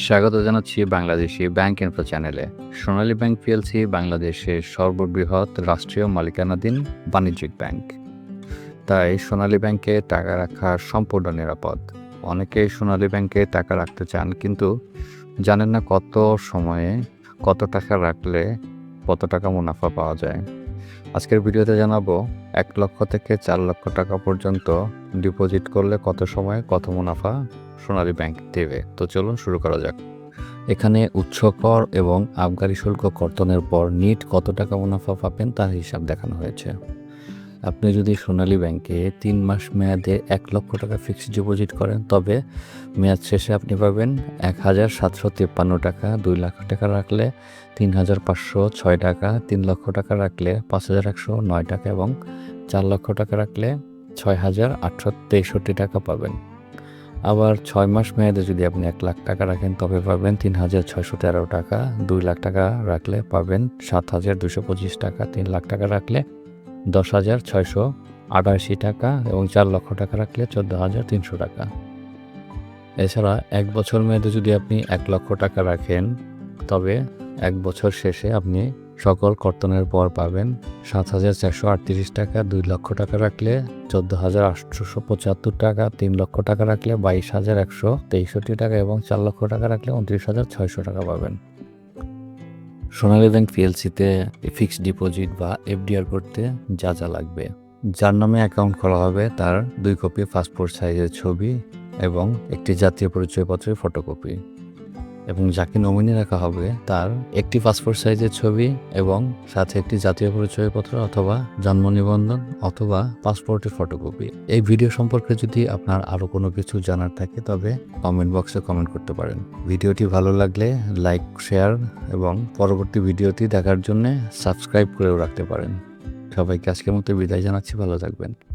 স্বাগত জানাচ্ছি Bangladeshi bank info চ্যানেলে। সোনালী ব্যাংক পিএলসি বাংলাদেশের সর্ববৃহৎ রাষ্ট্রীয় মালিকানাধীন বাণিজ্যিক ব্যাংক। তাই সোনালী ব্যাংকে টাকা রাখা সম্পূর্ণ নিরাপদ। অনেকেই সোনালী ব্যাংকে টাকা রাখতে চান, কিন্তু জানেন না কত সময়ে কত টাকা রাখলে কত টাকা মুনাফা পাওয়া যায়। আজকের ভিডিওতে জানাব, এক লক্ষ থেকে চার লক্ষ টাকা পর্যন্ত ডিপোজিট করলে কত সময়ে কত মুনাফা সোনালী ব্যাংক দেবে। তো চলুন শুরু করা যাক। এখানে উচ্চ কর এবং আবগারি শুল্ক কর্তনের পর নিট কত টাকা মুনাফা পাবেন তার হিসাব দেখানো হয়েছে। আপনি যদি সোনালী ব্যাংকে তিন মাস মেয়াদে এক লক্ষ টাকা ফিক্সড ডিপোজিট করেন, তবে মেয়াদ শেষে আপনি পাবেন এক হাজার সাতশো তিপ্পান্ন টাকা, দুই লাখ টাকা রাখলে তিন হাজার পাঁচশো ছয় টাকা, তিন লক্ষ টাকা রাখলে পাঁচ হাজার একশো নয় টাকা এবং চার লক্ষ টাকা রাখলে ছয় হাজার আটশো তেষট্টি টাকা পাবেন। আবার ছয় মাস মেয়াদে যদি আপনি এক লাখ টাকা রাখেন, তবে পাবেন তিন হাজার ছয়শো তেরো টাকা। দুই লাখ টাকা রাখলে পাবেন সাত হাজার দুশো পঁচিশ টাকা। তিন লাখ টাকা রাখলে দশ হাজার ছয়শো আটাশি টাকা এবং চার লক্ষ টাকা রাখলে চোদ্দ হাজার তিনশো টাকা। এছাড়া এক বছর মেয়াদে যদি আপনি এক লক্ষ টাকা রাখেন, তবে এক বছর শেষে আপনি সকল কর্তনের পর পাবেন সাত হাজার চারশো আটত্রিশ টাকা, দুই লক্ষ টাকা রাখলে চোদ্দ হাজার আটশোশো পঁচাত্তর টাকা, তিন লক্ষ টাকা রাখলে বাইশ হাজার একশো তেষট্টি টাকা এবং চার লক্ষ টাকা রাখলে উনত্রিশ হাজার ছয়শো টাকা পাবেন। সোনালী ব্যাংক পিএলসিতে ফিক্সড ডিপোজিট বা এফডিআর করতে যা যা লাগবে। যার নামে অ্যাকাউন্ট খোলা হবে তার দুই কপি পাসপোর্ট সাইজের ছবি এবং একটি জাতীয় পরিচয়পত্রের ফটোকপি। এবং যাকে নমিনি রাখা হবে তার একটি পাসপোর্ট সাইজের ছবি এবং সাথে একটি জাতীয় পরিচয়পত্র অথবা জন্ম নিবন্ধন অথবা পাসপোর্টের ফটোকপি। এই ভিডিও সম্পর্কে যদি আপনার আরও কোনো কিছু জানার থাকে, তবে কমেন্ট বক্সে কমেন্ট করতে পারেন। ভিডিওটি ভালো লাগলে লাইক শেয়ার এবং পরবর্তী ভিডিওটি দেখার জন্য সাবস্ক্রাইব করেও রাখতে পারেন। সবাইকে আজকের মতো বিদায় জানাচ্ছি, ভালো থাকবেন।